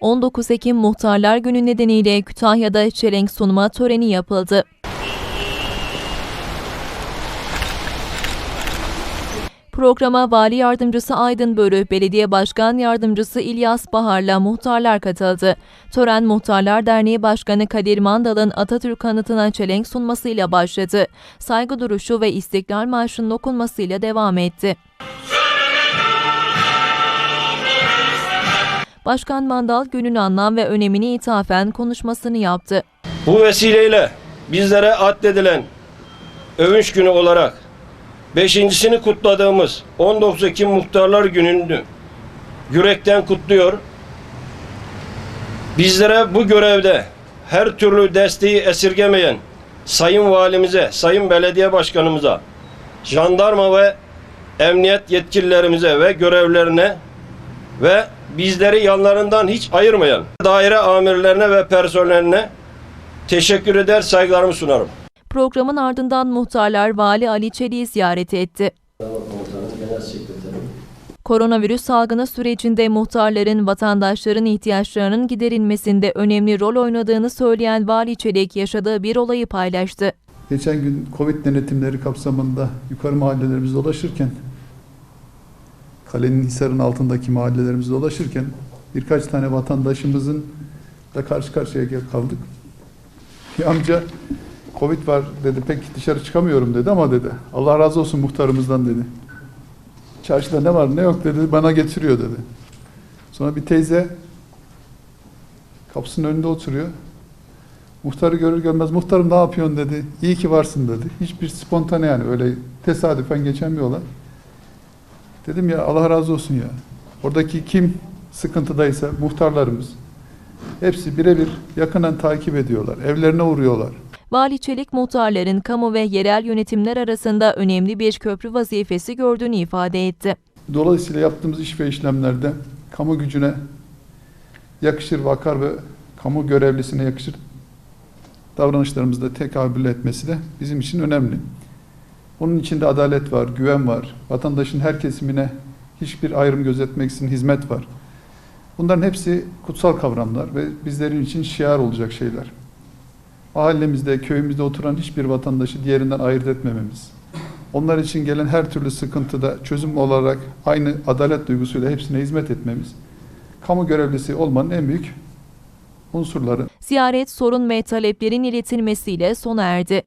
...19 Ekim Muhtarlar Günü nedeniyle Kütahya'da çelenk sunma töreni yapıldı. Programa Vali Yardımcısı Aydın Börü, Belediye Başkan Yardımcısı İlyas Bahar'la muhtarlar katıldı. Tören Muhtarlar Derneği Başkanı Kadir Mandal'ın Atatürk anıtına çelenk sunmasıyla başladı. Saygı duruşu ve İstiklal Marşı'nın okunmasıyla devam etti. Başkan Mandal günün anlam ve önemini ithafen konuşmasını yaptı. Bu vesileyle bizlere addedilen övünç günü olarak beşincisini kutladığımız 19 Ekim Muhtarlar Günü'nü yürekten kutluyor. Bizlere bu görevde her türlü desteği esirgemeyen Sayın Valimize, Sayın Belediye Başkanımıza, jandarma ve emniyet yetkililerimize ve görevlerine ve bizleri yanlarından hiç ayırmayan daire amirlerine ve personeline teşekkür eder, saygılarımı sunarım. Programın ardından muhtarlar Vali Ali Çelik'i ziyaret etti. Koronavirüs salgını sürecinde muhtarların vatandaşların ihtiyaçlarının giderilmesinde önemli rol oynadığını söyleyen Vali Çelik yaşadığı bir olayı paylaştı. Geçen gün Covid denetimleri kapsamında yukarı mahallelerimizde dolaşırken kalenin hisarın altındaki mahallelerimizde dolaşırken birkaç tane vatandaşımızın da karşı karşıya kaldık. Bir amca Covid var dedi pek dışarı çıkamıyorum dedi ama dedi Allah razı olsun muhtarımızdan dedi. Çarşıda ne var ne yok dedi bana getiriyor dedi. Sonra bir teyze kapısının önünde oturuyor. Muhtarı görür görmez muhtarım ne yapıyorsun dedi. İyi ki varsın dedi. Hiçbir spontane yani öyle tesadüfen geçen bir olay. Dedim ya Allah razı olsun ya. Oradaki kim sıkıntıdaysa muhtarlarımız hepsi birebir yakından takip ediyorlar. Evlerine uğruyorlar. Vali Çelik muhtarların kamu ve yerel yönetimler arasında önemli bir köprü vazifesi gördüğünü ifade etti. Dolayısıyla yaptığımız iş ve işlemlerde kamu gücüne yakışır vakar ve kamu görevlisine yakışır davranışlarımızda tekabül etmesi de bizim için önemli. Onun içinde adalet var, güven var, vatandaşın her kesimine hiçbir ayrım gözetmeksizin hizmet var. Bunların hepsi kutsal kavramlar ve bizlerin için şiar olacak şeyler. Mahallemizde, köyümüzde oturan hiçbir vatandaşı diğerinden ayırt etmememiz. Onlar için gelen her türlü sıkıntıda çözüm olarak aynı adalet duygusuyla hepsine hizmet etmemiz. Kamu görevlisi olmanın en büyük unsurları. Ziyaret sorun ve taleplerin iletilmesiyle sona erdi.